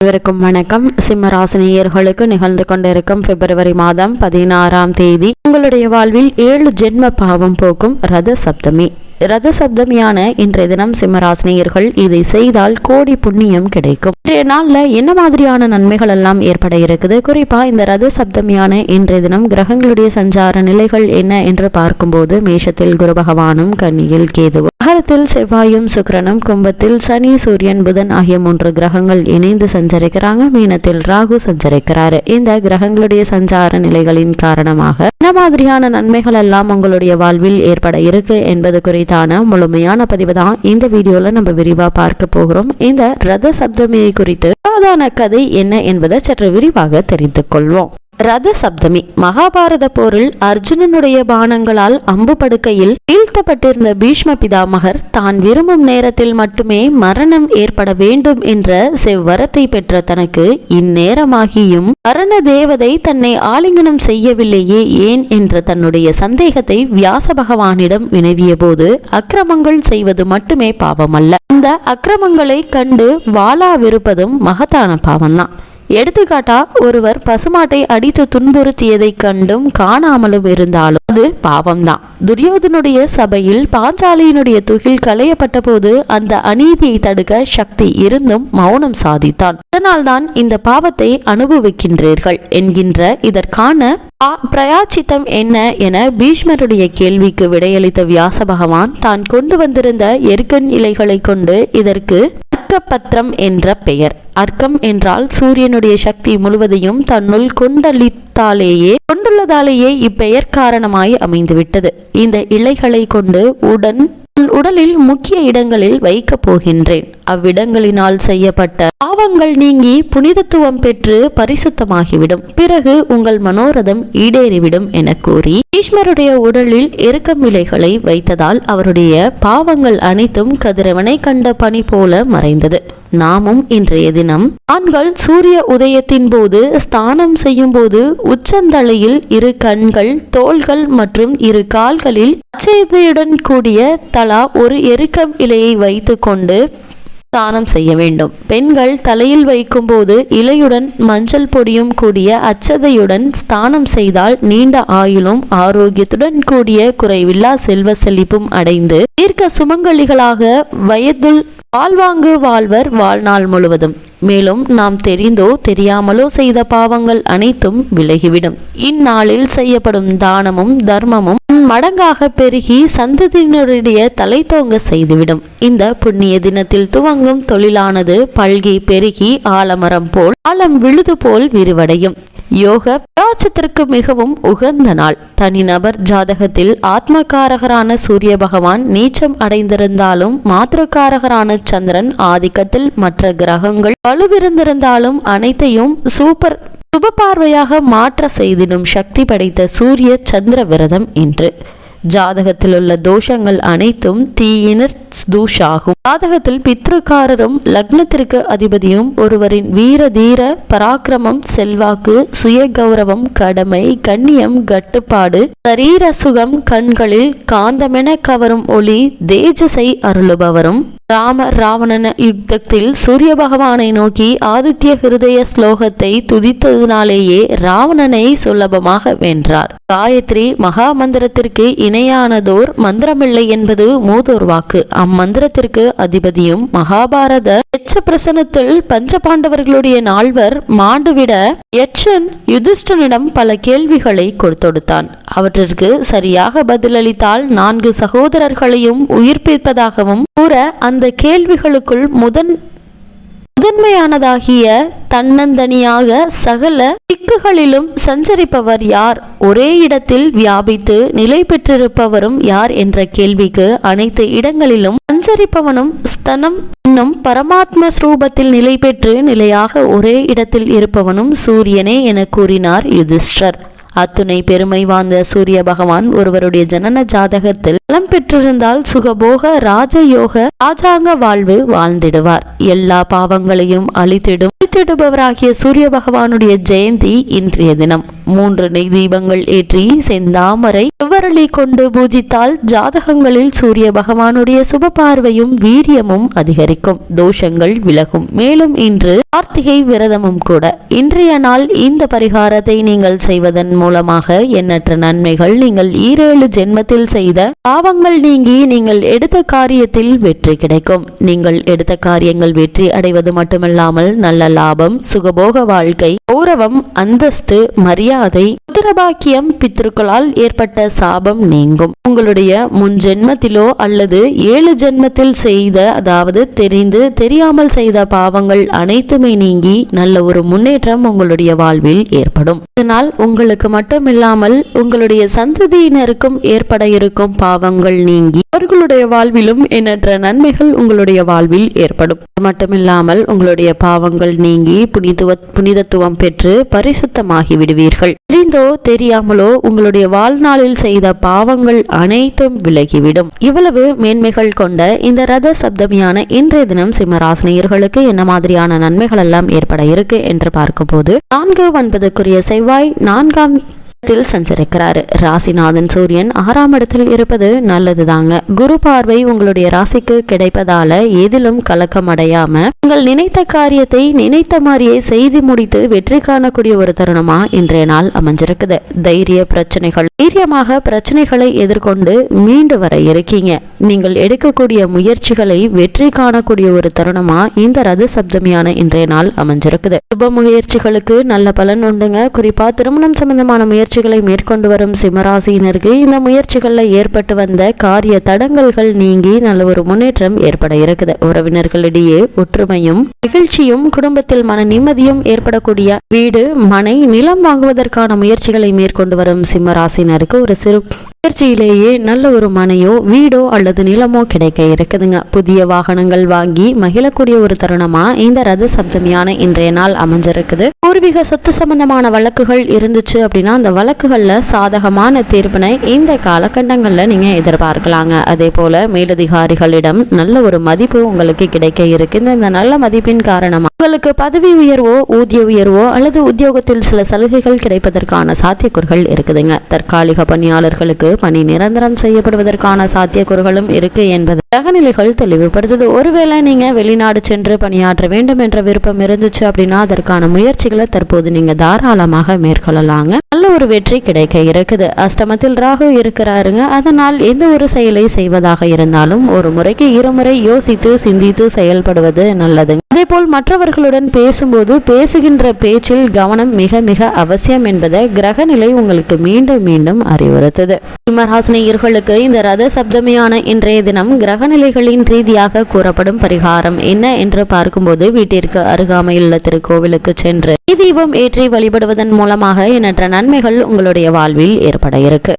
அனைவருக்கும் வணக்கம். சிம்ம ராசினியர்களுக்கு நிகழ்ந்து கொண்டிருக்கும் பிப்ரவரி மாதம் பதினாறாம் தேதி உங்களுடைய வாழ்வில் ஏழு ஜென்ம பாவம் போக்கும் ரத சப்தமி. ரத சப்தமியான இன்றைய தினம் சிம்மராசினியர்கள் இதை செய்தால் கோடி புண்ணியம் கிடைக்கும். இன்றைய நாள்ல என்ன மாதிரியான நன்மைகள் எல்லாம் ஏற்பட இருக்குது? குறிப்பா இந்த ரத சப்தமியான இன்றைய தினம் கிரகங்களுடைய சஞ்சார நிலைகள் என்ன என்று பார்க்கும்போது மேஷத்தில் குரு பகவானும் கன்னியில் கேதுவும் மகரத்தில் செவ்வாயும் சுக்கிரனும் கும்பத்தில் சனி சூரியன் புதன் ஆகிய மூன்று கிரகங்கள் இணைந்து சஞ்சரிக்கிறாங்க. மீனத்தில் ராகு சஞ்சரிக்கிறாரு. இந்த கிரகங்களுடைய சஞ்சார நிலைகளின் காரணமாக என்ன மாதிரியான நன்மைகள் எல்லாம் உங்களுடைய வாழ்வில் ஏற்பட இருக்கு என்பது குறித்து குறித்தான முழுமையான பதிவு தான் இந்த வீடியோல நம்ம விரிவா பார்க்க போகிறோம். இந்த ரத சப்தமியை குறித்து சாதாரண கதை என்ன என்பதை சற்று விரிவாக தெரிந்து கொள்வோம். ரத சப்தமி. மகாபாரத போரில் அர்ஜுனனுடைய பானங்களால் அம்பு படுக்கையில் வீழ்த்தப்பட்டிருந்த பீஷ்ம பிதாமகர் தான் விரும்பும் நேரத்தில் மட்டுமே மரணம் ஏற்பட வேண்டும் என்ற செவ்வரத்தை பெற்ற தனக்கு இந்நேரமாகியும் மரண தேவதை தன்னை ஆலிங்கனம் செய்யவில்லையே ஏன் என்ற தன்னுடைய சந்தேகத்தை வியாச பகவானிடம் வினவிய போது அக்கிரமங்கள் செய்வது மட்டுமே பாவமல்ல. அந்த அக்கிரமங்களை கண்டு வாளாவிருப்பதும் மகத்தான பாவம்தான். எடுத்துக்காட்டா ஒருவர் பசுமாட்டை அடித்து துன்புறுத்தியதை கண்டும் காணாமலும் இருந்தாலும் அது பாவம்தான். துரியோதனுடைய சபையில் பாஞ்சாலியினுடைய துகில் களையப்பட்ட போது அந்த அநீதியை தடுக்க சக்தி இருந்தும் மௌனம் சாதித்தான். அதனால்தான் இந்த பாவத்தை அனுபவிக்கின்றீர்கள் என்கின்ற இதற்கான பா- பிரயாச்சித்தம் என்ன என பீஷ்மருடைய கேள்விக்கு விடையளித்த வியாச பகவான் தான் கொண்டு வந்திருந்த எருக்கன் இலைகளை கொண்டு இதற்கு அர்க்கபத்திரம் என்ற பெயர். அர்க்கம் என்றால் சூரியனுடைய சக்தி முழுவதையும் தன்னுள் கொண்டளித்தாலேயே கொண்டுள்ளதாலேயே இப்பெயர் காரணமாய் அமைந்துவிட்டது. இந்த இலைகளை கொண்டு உடன் உன் உடலில் முக்கிய இடங்களில் வைக்கப் போகின்றேன். அவ்விடங்களினால் செய்யப்பட்ட பாவங்கள் நீங்கி புனிதத்துவம் பெற்று பரிசுத்தமாகிவிடும். பிறகு உங்கள் மனோரதம் ஈடேறிவிடும் என கூறி பீஷ்மருடைய உடலில் எருக்கம் இலைகளை வைத்ததால் அவருடைய பாவங்கள் அனைத்தும் கதிரவனை கண்ட பனி போல மறைந்தது. நாமும் இன்றைய தினம் ஆண்கள் சூரிய உதயத்தின் போது ஸ்தானம் செய்யும் போது உச்சந்தலையில் இரு கண்கள் தோள்கள் மற்றும் இரு கால்களில் அச்சதையுடன் கூடிய தலா ஒரு எருக்கம் இலையை வைத்துக்கொண்டு தானம் செய்ய வேண்டும். பெண்கள் தலையில் வைக்கும்போது இலையுடன் மஞ்சள் பொடியும் கூடிய அச்சதையுடன் ஸ்தானம் செய்தால் நீண்ட ஆயுளும் ஆரோக்கியத்துடன் கூடிய குறைவில்லா செல்வ செழிப்பும் அடைந்து தீர்க்க சுமங்கலிகளாக வயதுள் வாழ்வாங்கு வாழ்வர் வாழ்நாள் முழுவதும். மேலும் நாம் தெரிந்தோ தெரியாமலோ செய்த பாவங்கள் அனைத்தும் விலகிவிடும். இந்நாளில் செய்யப்படும் தானமும் தர்மமும் மடங்காக பெருகி சந்ததியினருடைய தலை தோங்க செய்துவிடும். இந்த புண்ணிய தினத்தில் துவங்கும் தொழிலானது பல்கி பெருகி ஆலமரம் போல் ஆலம் விழுது போல் விரிவடையும். யோக பிராச்சத்திற்கு மிகவும் உகந்த நாள். தனிநபர் ஜாதகத்தில் ஆத்மகாரகரான சூரிய பகவான் நீச்சம் அடைந்திருந்தாலும் மாத்திரக்காரகரான சந்திரன் ஆதிக்கத்தில் மற்ற கிரகங்கள் வலுவிருந்திருந்தாலும் அனைத்தையும் சூப்பர் சுப பார்வையாக மாற்ற செய்திடும் சக்தி படைத்த சூரிய சந்திர விரதம் என்று ஜாதகத்தில் உள்ள தோஷங்கள் அனைத்தும் தீயினர் தூஷாகும். ஜாதகத்தில் பித்ருக்காரரும் லக்னத்திற்கு அதிபதியும் ஒருவரின் வீர தீர பராக்கிரமம் செல்வாக்கு சுய கௌரவம் கடமை கண்ணியம் கட்டுப்பாடு சரீர சுகம் கண்களில் காந்தமென கவரும் ஒளி தேஜசை அருளுபவரும். ராம ராவணன யுத்தத்தில் சூரிய பகவானை நோக்கி ஆதித்ய ஹிருதய ஸ்லோகத்தை துதித்ததினாலேயே ராவணனை சுலபமாக வென்றார். காயத்ரி மகா மந்திரத்திற்கு இணையானதோர் மந்திரமில்லை என்பது மூதோர் வாக்கு. அம்மந்திரத்திற்கு அதிபதியும் மகாபாரத எச்ச பிரசனத்தில் பஞ்ச பாண்டவர்களுடைய நால்வர் மாண்டுவிட யட்சன் யுதிஷ்டனிடம் பல கேள்விகளை கொடுத்தொடுத்தான். அவற்றிற்கு சரியாக பதிலளித்தால் நான்கு சகோதரர்களையும் உயிர்ப்பிப்பதாகவும் கூற அந்த அந்த கேள்விகளுக்குள் முதன் முதன்மையானதாகிய தன்னந்தனியாக சகல திக்குகளிலும் சஞ்சரிப்பவர் யார்? ஒரே இடத்தில் வியாபித்து நிலை பெற்றிருப்பவரும் யார் என்ற கேள்விக்கு அனைத்து இடங்களிலும் சஞ்சரிப்பவனும் ஸ்தனம் இன்னும் பரமாத்ம ஸ்ரூபத்தில் நிலை பெற்று நிலையாக ஒரே இடத்தில் இருப்பவனும் சூரியனே என கூறினார் யுதிஷ்டர். அத்துணை பெருமை வாய்ந்த சூரிய பகவான் ஒருவருடைய ஜனன ஜாதகத்தில் நலம் பெற்றிருந்தால் சுகபோக ராஜயோக ராஜாங்க வாழ்வு வாழ்ந்திடுவார். எல்லா பாவங்களையும் அழித்திடும் அழித்திடுபவராகிய சூரிய பகவானுடைய ஜெயந்தி இன்றைய தினம். மூன்று நெய் தீபங்கள் ஏற்றி செந்தாமரை செவ்வரளி கொண்டு பூஜித்தால் ஜாதகங்களில் சூரிய பகவானுடைய சுப பார்வையும் வீரியமும் அதிகரிக்கும். தோஷங்கள் விலகும். மேலும் இன்று கார்த்திகை விரதமும் கூட. இன்றைய நாள் இந்த பரிகாரத்தை நீங்கள் செய்வதன் மூலமாக எண்ணற்ற நன்மைகள் நீங்கள் ஈரேழு ஜென்மத்தில் செய்த பாவங்கள் நீங்கி நீங்கள் எடுத்த காரியத்தில் வெற்றி கிடைக்கும். நீங்கள் எடுத்த காரியங்கள் வெற்றி அடைவது மட்டுமல்லாமல் நல்ல லாபம் சுகபோக வாழ்க்கை கௌரவம் அந்தஸ்து மரியாதை புத்திரபாக்கியம் பித்ருக்களால் ஏற்பட்ட சாபம் நீங்கும். உங்களுடைய முன் ஜென்மத்திலோ அல்லது ஏழு ஜென்மத்தில் செய்த அதாவது தெரிந்து தெரியாமல் செய்த பாவங்கள் அனைத்துமே நீங்கி நல்ல ஒரு முன்னேற்றம் உங்களுடைய வாழ்வில் ஏற்படும். இதனால் உங்களுக்கு மட்டுமில்லாமல் உங்களுடைய சந்ததியினருக்கும் ஏற்பட இருக்கும் பாவங்கள் நீங்கி அவர்களுடைய வாழ்விலும் எண்ணற்ற நன்மைகள் உங்களுடைய வாழ்வில் ஏற்படும். மட்டுமில்லாமல் உங்களுடைய பாவங்கள் நீங்கி புனிதுவ புனிதத்துவம் பெற்று பரிசுத்தமாகி விடுவீர்கள். தெரிந்தோ தெரியாமலோ உங்களுடைய வாழ்நாளில் செய்த பாவங்கள் அனைத்தும் விலகிவிடும். இவ்வளவு மேன்மைகள் கொண்ட இந்த ரத சப்தமியான இன்றைய தினம் சிம்மராசினியர்களுக்கு என்ன மாதிரியான நன்மைகள் எல்லாம் ஏற்பட இருக்கு என்று பார்க்கும்போது நான்கு ஒன்பதுக்குரிய செவ்வாய் நான்காம் இடத்தில் சஞ்சரிக்கிறாரு. ராசிநாதன் சூரியன் ஆறாம் இடத்தில் இருப்பது நல்லதுதாங்க. குரு பார்வை உங்களுடைய ராசிக்கு கிடைப்பதால எதிலும் கலக்கம் அடையாம உங்கள் நினைத்த காரியத்தை நினைத்த மாதிரியே செய்து முடித்து வெற்றி காணக்கூடிய ஒரு தருணமா இன்றைய நாள் அமைஞ்சிருக்குது. தைரிய பிரச்சனைகள் தைரியமாக பிரச்சனைகளை எதிர்கொண்டு மீண்டு வர இருக்கீங்க. நீங்கள் எடுக்கக்கூடிய முயற்சிகளை வெற்றி காணக்கூடிய ஒரு தருணமா இந்த ரத சப்தமியான இன்றைய நாள் அமைஞ்சிருக்குது. சுப முயற்சிகளுக்கு நல்ல பலன் உண்டுங்க. குறிப்பா திருமணம் சம்பந்தமான முயற்சி முயற்சிகளை மேற்கொண்டு வரும் சிம்மராசியினருக்கு இந்த முயற்சிகளில் ஏற்பட்டு வந்த காரிய தடங்கல்கள் நீங்கி நல்ல ஒரு முன்னேற்றம் ஏற்பட இருக்குது. உறவினர்களிடையே ஒற்றுமையும் நிகழ்ச்சியும் குடும்பத்தில் மன நிம்மதியும் ஏற்படக்கூடிய வீடு மனை நிலம் வாங்குவதற்கான முயற்சிகளை மேற்கொண்டு வரும் சிம்மராசினருக்கு ஒரு சிறு முயற்சியிலேயே நல்ல ஒரு மனையோ வீடோ அல்லது நிலமோ கிடைக்க இருக்குதுங்க. புதிய வாகனங்கள் வாங்கி மகிழக்கூடிய ஒரு தருணமா இந்த ரத சப்தமியான இன்றைய நாள் அமைஞ்சிருக்குது. பூர்வீக சொத்து சம்பந்தமான வழக்குகள் இருந்துச்சு அப்படின்னா அந்த வழக்குகள்ல சாதகமான தீர்ப்பினை இந்த காலகட்டங்கள்ல நீங்க எதிர்பார்க்கலாங்க. அதே போல மேலதிகாரிகளிடம் நல்ல ஒரு மதிப்பு உங்களுக்கு கிடைக்க இருக்கு இந்த- நல்ல மதிப்பின் காரணமா உங்களுக்கு பதவி உயர்வோ ஊதிய உயர்வோ அல்லது உத்தியோகத்தில் சில சலுகைகள் கிடைப்பதற்கான சாத்தியக்கூறுகள் இருக்குதுங்க. தற்காலிக பணியாளர்களுக்கு பணி நிரந்தரம் செய்யப்படுவதற்கான சாத்தியக்கூறுகளும் இருக்கு என்பது தகநிலைகள் தெளிவுபடுத்துது. ஒருவேளை நீங்க வெளிநாடு சென்று பணியாற்ற வேண்டும் என்ற விருப்பம் இருந்துச்சு அப்படின்னா அதற்கான முயற்சிகளை தற்போது நீங்க தாராளமாக மேற்கொள்ளலாங்க. நல்ல ஒரு வெற்றி கிடைக்க இருக்குது. அஷ்டமத்தில் ராகு இருக்கிறாருங்க. அதனால் எந்த ஒரு செயலை செய்வதாக இருந்தாலும் ஒரு முறைக்கு இருமுறை யோசித்து சிந்தித்து செயல்படுவது நல்லதுங்க. அதேபோல் மற்றவர்களுடன் பேசும்போது பேசுகின்ற பேச்சில் கவனம் மிக மிக அவசியம் என்பதை கிரகநிலை உங்களுக்கு மீண்டும் மீண்டும் அறிவுறுத்தது. சிம்மராசினியர்களுக்கு இந்த ரத சப்தமியான இன்றைய தினம் கிரகநிலைகளின் ரீதியாக கூறப்படும் பரிகாரம் என்ன என்று பார்க்கும்போது வீட்டிற்கு அருகாமையுள்ள உள்ள திருக்கோவிலுக்கு சென்று தீபம் ஏற்றி வழிபடுவதன் மூலமாக எண்ணற்ற நன்மைகள் உங்களுடைய வாழ்வில் ஏற்பட இருக்கு.